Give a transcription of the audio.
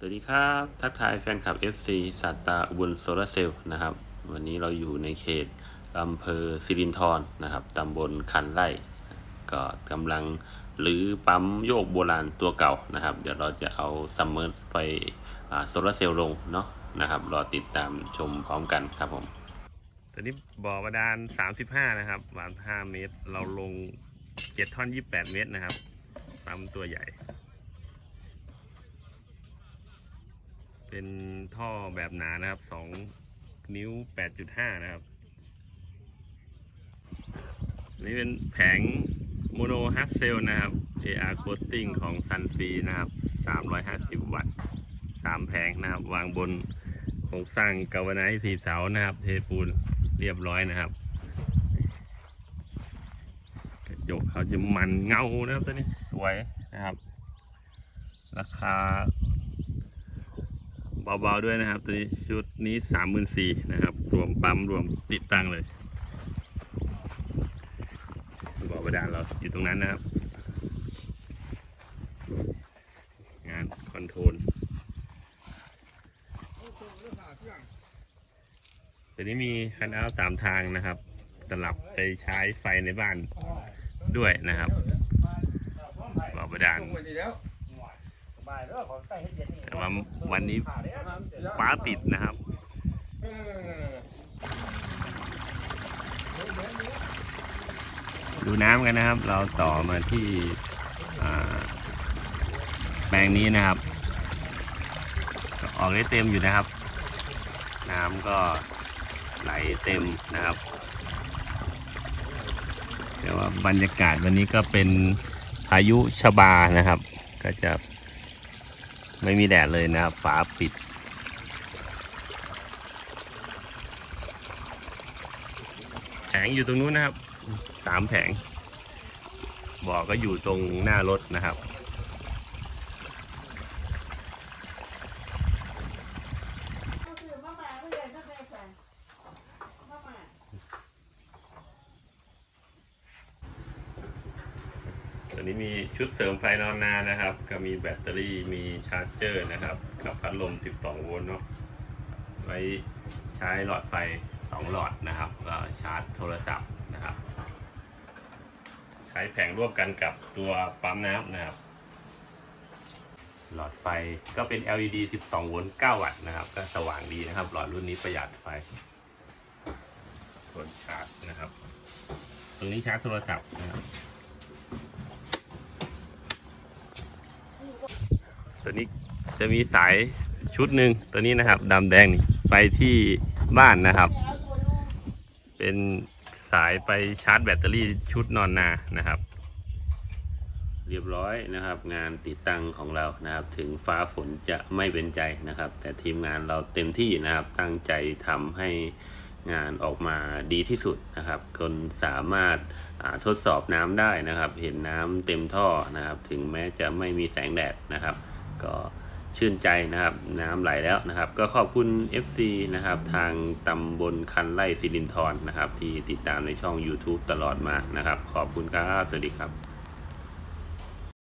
สวัสดีครับ ทักทายแฟนคลับ FC สัตตาอุบลโซลาร์เซลล์นะครับ วันนี้เราอยู่ในเขตอำเภอสิรินธรนะครับตำบลคันไร่ก็กำลังหรือปั๊มโยกโบราณตัวเก่านะครับ เดี๋ยวเราจะเอาซัมเมอร์ไฟโซลาร์เซลล์ลงเนาะนะครับรอติดตามชมพร้อมกันครับผมตอนนี้บ่อบาดาล 35 นะครับหวาน5เมตร เราลง 7 ท่อน 28 เมตรนะครับปั๊มตัวใหญ่ เป็นท่อแบบหนานะครับ2นิ้ว8.5นะครับ นี่เป็นแผงโมโนฮัตเซลนะครับ AR coating ของ Sunfree นะครับ350วัตต์3แผงนะครับ วางบนโครงสร้างกาวไนท์สีเสานะครับ เทปูนเรียบร้อยนะครับกระจกเขาจะมันเงานะครับตัวนี้สวยนะครับ ราคา เบาๆด้วยนะครับ ตัวนี้ชุดนี้สามหมื่นสี่นะครับ รวมปั๊มรวมติดตั้งเลยบ่อบาดาลเราอยู่ตรงนั้นนะครับ งานคอนโทรลตัวนี้มีคันเอาสามทางนะครับ สลับไปใช้ไฟในบ้านด้วยนะครับบ่อบาดาล แต่ว่าวันนี้ฟ้าปิดนะครับดูน้ำกันนะครับ เราต่อมาที่แปลงนี้นะครับ ออกได้เต็มอยู่นะครับ น้ำก็ไหลเต็มนะครับ แต่ว่าบรรยากาศวันนี้ก็เป็นพายุชบานะครับ ก็จะ ไม่มีแดดเลยนะครับฝาปิด แผงอยู่ตรงนู้นนะครับ สามแผง บ่อก็อยู่ตรงหน้ารถนะครับ ตัวนี้มีชุดเสริมไฟนอนนานะครับ ก็มีแบตเตอรี่มีชาร์จเจอร์นะครับ กับพัดลม 12 โวลต์เนาะไว้ใช้หลอดไฟ 2 หลอดนะครับก็ชาร์จโทรศัพท์นะครับ ใช้แผงร่วมกันกับตัวปั๊มน้ำนะครับ หลอดไฟก็เป็น LED 12 โวลต์ 9 วัตต์นะครับ ก็สว่างดีนะครับ หลอดรุ่นนี้ประหยัดไฟส่วนชาร์จนะครับ ตรงนี้ชาร์จโทรศัพท์นะครับ ตัวนี้จะมีสายชุดหนึ่งตัวนี้นะครับดำแดงนี่ไปที่บ้านนะครับ เป็นสายไปชาร์จแบตเตอรี่ชุดนอนนานะครับ เรียบร้อยนะครับ งานติดตั้งของเรานะครับ ถึงฟ้าฝนจะไม่เป็นใจนะครับ แต่ทีมงานเราเต็มที่นะครับ ตั้งใจทำให้งานออกมาดีที่สุดนะครับคนสามารถทดสอบน้ำได้นะครับ เห็นน้ำเต็มท่อนะครับ ถึงแม้จะไม่มีแสงแดดนะครับ ก็ชื่นใจนะครับ น้ำไหลแล้วนะครับ ก็ขอบคุณ FC นะครับ ทางตำบลคันไล่สิรินทรนะครับ ที่ติดตามในช่อง YouTube ตลอดมานะครับ ขอบคุณครับ สวัสดีครับ